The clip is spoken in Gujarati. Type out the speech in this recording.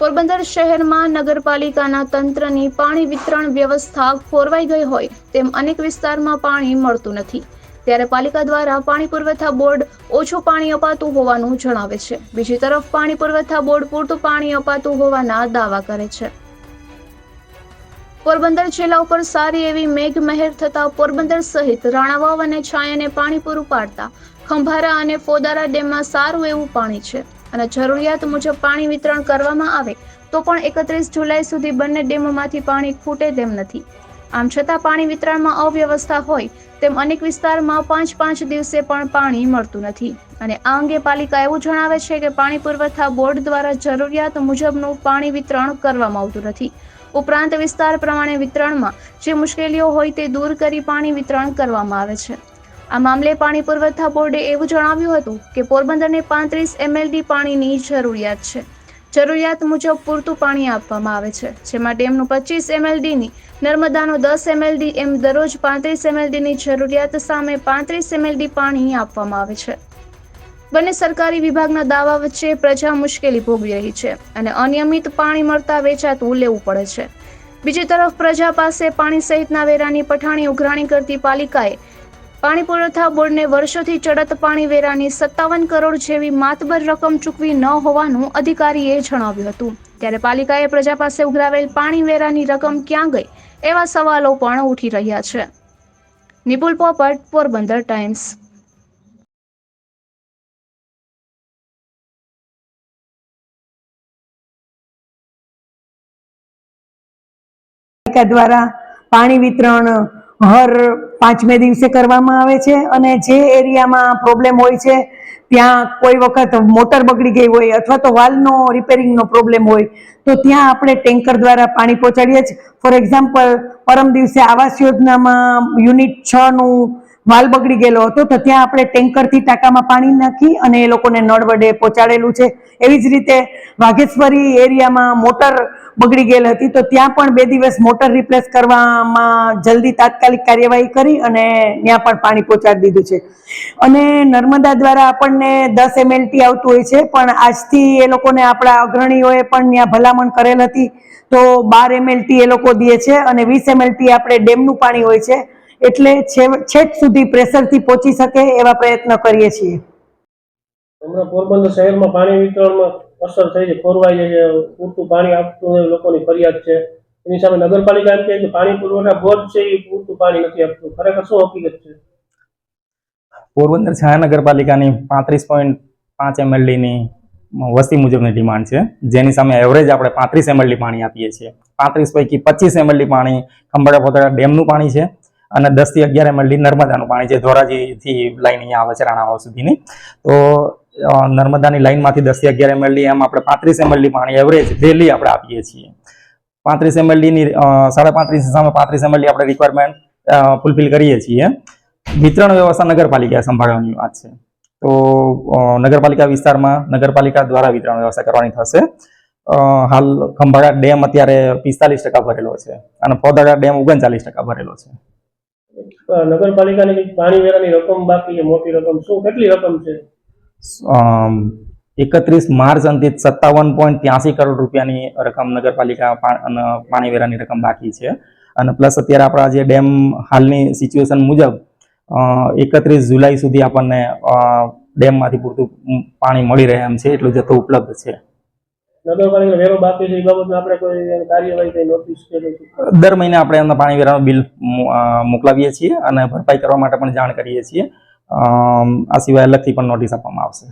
પોરબંદર શહેરમાં નગરપાલિકાના તંત્રની પાણી વિતરણ વ્યવસ્થા ખોરવાઈ ગઈ હોય તેમ અનેક વિસ્તારમાં પાણી મળતું નથી. ત્યારે પાલિકા દ્વારા પાણી પુરવઠા બોર્ડ ઓછું પાણી અપાતું હોવાનું જણાવે છે. બીજી તરફ પાણી પુરવઠા બોર્ડ પૂરતું પાણી અપાતું હોવાના દાવા કરે છે. પોરબંદર જિલ્લા ઉપર સારી એવી મેઘ મહેર થતા પોરબંદર સહિત રાણાવાવ અને છાયાને પાણી પૂરું પાડતા ખંભારા અને ફોદારા ડેમમાં સારું એવું પાણી છે. અને જરૂરિયાત મુજબ પાણી વિતરણ કરવામાં આવે તો પણ એકત્રીસ જુલાઈ સુધી બંને ડેમોમાંથી પાણી ખૂટે તેમ નથી. આમ છતાં પાણી વિતરણમાં અવ્યવસ્થા હોય તેમ અનેક વિસ્તારમાં પાંચ પાંચ દિવસે પણ પાણી મળતું નથી. અને આ અંગે પાલિકા એવું જણાવે છે કે પાણી પુરવઠા બોર્ડ દ્વારા જરૂરિયાત મુજબનું પાણી વિતરણ કરવામાં આવતું નથી. ઉપરાંત વિસ્તાર પ્રમાણે વિતરણમાં જે મુશ્કેલીઓ હોય તે દૂર કરી પાણી વિતરણ કરવામાં આવે છે. આ મામલે પાણી પુરવઠા બોર્ડે એવું જણાવ્યું હતું કે પોરબંદરને પાંત્રીસ એમએલડી પાણીની જરૂરિયાત છે. જરૂરિયાત મુજબ પૂરતું પાણી આપવામાં આવે છે, જેમાં ડેમનું પચીસ એમએલડીની નર્મદાનું દસ એમએલડી એમ દરરોજ પાંત્રીસ એમએલડીની જરૂરિયાત સામે પાંત્રીસ એમએલડી પાણી આપવામાં આવે છે. બંને સરકારી વિભાગના દાવા વચ્ચે પ્રજા મુશ્કેલી ભોગવી રહી છે અને અનિયમિત પાણી મળતા વેચાતું લેવું પડે છે. બીજી તરફ પ્રજા પાસે પાણી સહિતના વેરાની પઠાણી ઉઘરાણી કરતી પાલિકાએ પાણી પુરવઠા બોર્ડને વર્ષોથી ચડત પાણી વેરાની સત્તાવન કરોડ જેવી માતબર રકમ ચૂકવી ન હોવાનું અધિકારીએ જણાવ્યું હતું. ત્યારે પાલિકાએ પ્રજા પાસે ઉઘરાવેલ પાણી વેરાની રકમ ક્યાં ગઈ એવા સવાલો પણ ઉઠી રહ્યા છે. નિપુલ પોપટ, પોરબંદર ટાઈમ્સ. દ્વારા પાણી વિતરણ હર પાંચમે દિવસે કરવામાં આવે છે અને જે એરિયામાં પ્રોબ્લેમ હોય છે, ત્યાં કોઈ વખત મોટર બગડી ગઈ હોય અથવા તો વાલનો રિપેરિંગનો પ્રોબ્લેમ હોય, તો ત્યાં આપણે ટેન્કર દ્વારા પાણી પહોંચાડીએ છીએ. ફોર એક્ઝામ્પલ પરમ દિવસે આવાસ યોજનામાં યુનિટ છનું વાલ બગડી ગયેલો હતો, તો ત્યાં આપણે ટેન્કરથી ટાંકામાં પાણી નાખી અને એ લોકોને નળ વડે પહોંચાડેલું છે. એવી જ રીતે વાઘેશ્વરી એરિયામાં મોટર બગડી ગયેલ હતી, તો ત્યાં પણ બે દિવસ મોટર રિપ્લેસ કરવામાં જલ્દી તાત્કાલિક કાર્યવાહી કરી અને ત્યાં પણ પાણી પહોંચાડી દીધું છે. અને નર્મદા દ્વારા આપણને દસ એમએલટી આવતું હોય છે, પણ આજથી એ લોકોને આપણા અગ્રણીઓએ પણ ત્યાં ભલામણ કરેલ હતી, તો બાર એમએલટી એ લોકો દે છે અને વીસ એમએલટી આપણે ડેમનું પાણી હોય છે, એટલે છેક સુધી પ્રેશરથી પહોંચી શકે એવા પ્રયત્ન કરીએ છીએ. પોરબંદર શહેરમાં પાણી વિતરણમાં અસર થઈ છે, ખોરવાઈ જાય છે, પૂરતું પાણી આપતું હોય લોકોની ફરિયાદ છે. એની સામે નગરપાલિકા એમ કહે છે પાણી પુરવઠા બોર્ડ છે, એ પૂરતું પાણી નથી આપતું. ખરેખર શું હકીકત છે? પોરબંદર છાયા નગરપાલિકાની પાંત્રીસ પોઈન્ટ પાંચ એમએલડીની વસ્તી મુજબની ડિમાન્ડ છે. જેની સામે એવરેજ આપણે પાંત્રીસ એમએલડી પાણી આપીએ છીએ. પાંત્રીસ પૈકી પચીસ એમએલડી પાણી ખંભાળા પોતળા ડેમનું પાણી છે અને દસથી અગિયાર એમએલડી નર્મદાનું પાણી છે. ધોરાજીથી લઈને અહીંયા આવે છે, રાણાવાવ સુધીની. તો નર્મદાની લાઇનમાંથી દસથી અગિયાર એમએલડી એમ આપણે પાંત્રીસ એમએલડી પાણી એવરેજ ડેલી આપણે આપીએ છીએ. પાંત્રીસ એમએલડીની સાડા પાંત્રીસ સામે પાંત્રીસ એમએલડી આપણે રિક્વાયરમેન્ટ ફૂલફિલ કરીએ છીએ. વિતરણ વ્યવસ્થા નગરપાલિકા સંભાળવાની વાત છે. તો નગરપાલિકા વિસ્તારમાં નગરપાલિકા દ્વારા વિતરણ વ્યવસ્થા કરવાની થશે. હાલ ખંભાળા ડેમ અત્યારે પિસ્તાલીસ ટકા ભરેલો છે અને પોદાડા ડેમ ઓગણચાલીસ ટકા ભરેલો છે. નગરપાલિકાની પાણી વેરાની રકમ બાકી મોટી રકમ શું? કેટલી રકમ છે? એકત્રીસ માર્ચ અંતિત સત્તાવન પોઈન્ટ ત્યાસી કરોડ રૂપિયાની રકમ નગરપાલિકા પાણીવેરાની પાણી વેરાની રકમ બાકી છે. અને પ્લસ અત્યારે આપણા જે ડેમ હાલની સિચ્યુએશન મુજબ એકત્રીસ જુલાઈ સુધી આપણને ડેમમાંથી પૂરતું પાણી મળી રહે એમ છે એટલું જથ્થો ઉપલબ્ધ છે? દર મહિને આપણે એમના પાણી વેરાનું બિલ મોકલાવીએ છીએ અને ભરપાઈ કરવા માટે પણ જાણ કરીએ છીએ. આ સિવાય અલગથી પણ નોટિસ આપવામાં આવશે.